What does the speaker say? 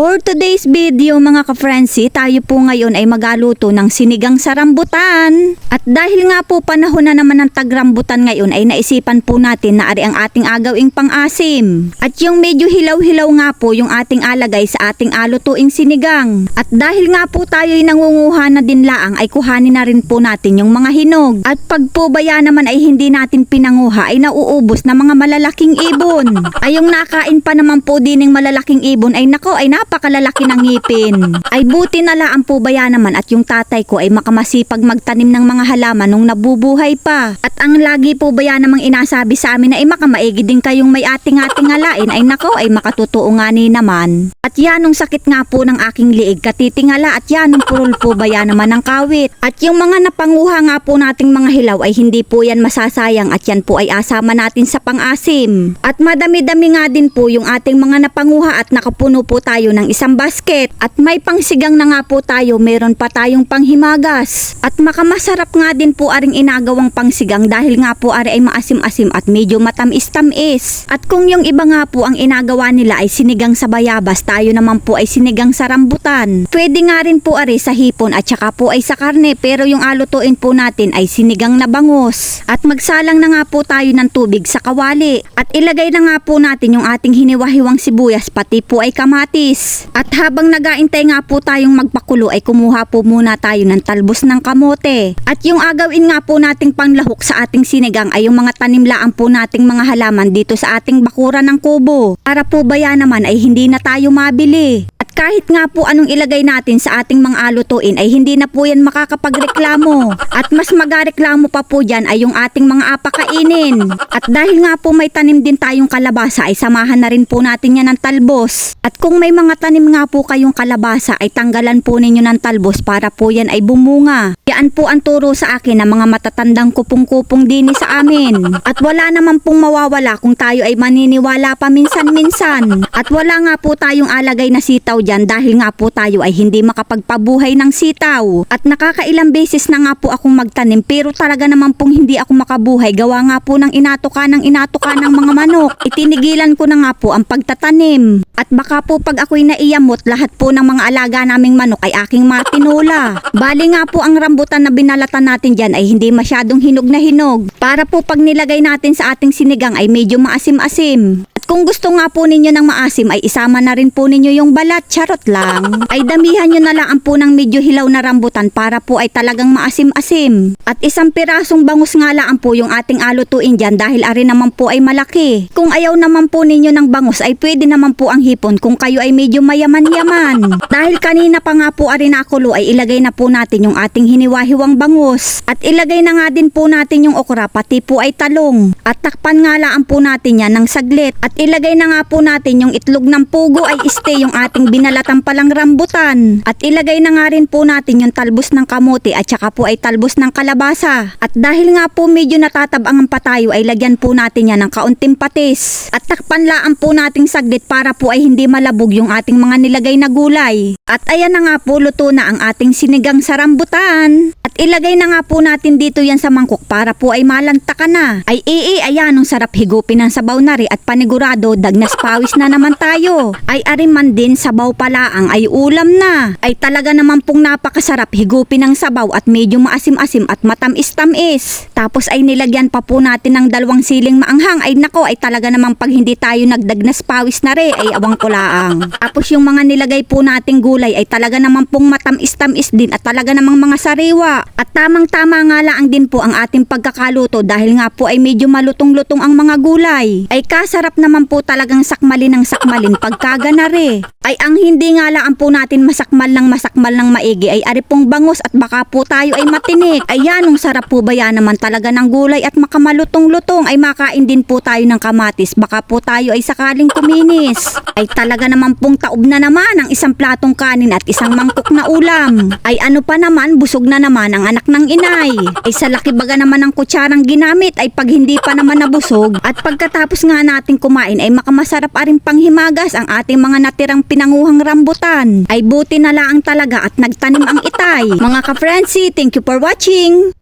For today's video mga ka-Frenzy, tayo po ngayon ay magaluto ng sinigang sa rambutan. At dahil nga po panahon na naman ng tagrambutan ngayon ay naisipan po natin na ari ang ating agawing pang-asim. At yung medyo hilaw-hilaw nga po yung ating alagay sa ating alutuing sinigang. At dahil nga po tayo ay nangunguha na din laang ay kuhanin na rin po natin yung mga hinog. At pag po baya naman ay hindi natin pinanguha ay nauubos na mga malalaking ibon. Ay yung nakain pa naman po din ng malalaking ibon ay nako ay napakalalaki ng ngipin. Ay buti na laan po baya naman at yung tatay ko ay makamasipag magtanim ng mga halaman nung nabubuhay pa. At ang lagi po baya namang inasabi sa amin na ay makamaigi din kayong may ating-ating alain ay nako ay makatotoo nga ni naman. At yan nung sakit nga po ng aking liig katitingala at yan nung purul po baya naman ng kawit. At yung mga napanguha nga po nating mga hilaw ay hindi po yan masasayang at yan po ay asama natin sa pang-asim. At madami-dami nga din po yung ating mga napanguha at nakapuno po tayo ng isang basket. At may pangsigang na nga po tayo, meron pa tayong panghimagas. At makamasarap nga din po aring inagawang pangsigang dahil nga po ari ay maasim-asim at medyo matamis-tamis. At kung yung iba nga po ang inagawa nila ay sinigang sa bayabas, tayo naman po ay sinigang sa rambutan. Pwede nga rin po ari sa hipon at saka po ay sa karne pero yung alutuin po natin ay sinigang na bangus. At magsalang na nga po tayo ng tubig sa kawali. At ilagay na nga po natin yung ating hiniwahiwang sibuyas pati po ay kamatis. At habang nagaintay nga po tayong magpakulo ay kumuha po muna tayo ng talbos ng kamote. At yung agawin nga po nating panglahok sa ating sinigang ay yung mga tanimlaan po nating mga halaman dito sa ating bakura ng kubo. Para po baya naman ay hindi na tayo mabili. At kahit nga po anong ilagay natin sa ating mga alutuin ay hindi na po yan makakapagreklamo. At mas magareklamo pa po dyan ay yung ating mga apakainin. At dahil nga po may tanim din tayong kalabasa ay samahan na rin po natin yan ng talbos. At kung may mga tanim nga po kayong kalabasa ay tanggalan po ninyo ng talbos para po yan ay bumunga. Yan po ang turo sa akin ng mga matatandang kupong-kupong dini sa amin. At wala naman pong mawawala kung tayo ay maniniwala pa minsan-minsan. At wala nga po tayong alagay na sitaw dyan dahil nga po tayo ay hindi makapagpabuhay ng sitaw. At nakakailang beses na nga po akong magtanim pero talaga naman pong hindi ako makabuhay gawa nga po ng inatoka ng inatoka ng mga manok. Itinigilan ko na nga po ang pagtatanim. At baka po pag ako'y naiyamot lahat po ng mga alaga naming manok ay aking matinula. Bali nga po ang rambutan na binalatan natin dyan ay hindi masyadong hinog na hinog. Para po pag nilagay natin sa ating sinigang ay medyo maasim-asim. At kung gusto nga po ninyo ng maasim ay isama na rin po ninyo yung balat, charot lang. Ay damihan nyo na lang po ng medyo hilaw na rambutan para po ay talagang maasim-asim. At isang pirasong bangus nga lang po yung ating alutuin dyan dahil ari naman po ay malaki. Kung ayaw naman po ninyo ng bangus ay pwede naman po ang hipon kung kayo ay medyo mayaman-yaman. Dahil kanina pa nga po ari nakulo ay ilagay na po natin yung ating hiniwahiwang bangus. At ilagay na nga din po natin yung okra pati po ay talong. At takpan nga lang po natin yan ng saglit. At ilagay na nga po natin yung itlog ng pugo ay stay yung ating binalatan palang rambutan. At ilagay na nga rin po natin yung talbos ng kamote at saka po ay talbos ng kalabasa. At dahil nga po medyo natatabangan pa tayo ay lagyan po natin yan ng kaunting patis. At takpan laan po nating saglit para po ay hindi malabog yung ating mga nilagay na gulay. At ayan na nga po luto na ang ating sinigang sa rambutan. At ilagay na nga po natin dito yan sa mangkok para po ay malanta ka na. Ay ee ayan ang sarap higupin ng sabaw na ri at panigurado dagnas pawis na naman tayo. Ay ariman din sabaw pala ang ay ulam na. Ay talaga naman pong napakasarap higupin ng sabaw at medyo maasim-asim at matamis-tamis. Tapos ay nilagyan pa po natin ng dalawang siling maanghang ay nako ay talaga naman pag hindi tayo nagdagnas pawis na ri ay awang kulaang. Tapos yung mga nilagay po nating gulay ay talaga naman pong matamis-tamis din at talaga namang mga sariwa. At tamang-tama nga lang din po ang ating pagkakaluto dahil nga po ay medyo malutong-lutong ang mga gulay. Ay kasarap naman po talagang sakmalin ng sakmalin pagkaganare. Ay ang hindi nga lang po natin masakmal ng masakmal ng maigi ay ari pong bangus at baka po tayo ay matinik. Ay yanong sarap po ba yan naman talaga ng gulay at makamalutong-lutong ay makain din po tayo ng kamatis. Baka po tayo ay sakaling kuminis. Ay talaga naman pong taob na naman ang isang platong kanin at isang mangkok na ulam. Ay ano pa naman, busog na naman ang anak ng inay. Ay sa laki baga naman ng kutsarang ginamit ay pag hindi pa naman nabusog at pagkatapos nga natin kumain ay makamasarap aring panghimagas ang ating mga natirang pinanguhang rambutan. Ay buti na lang talaga at nagtanim ang itay. Mga ka-Frenzy, thank you for watching!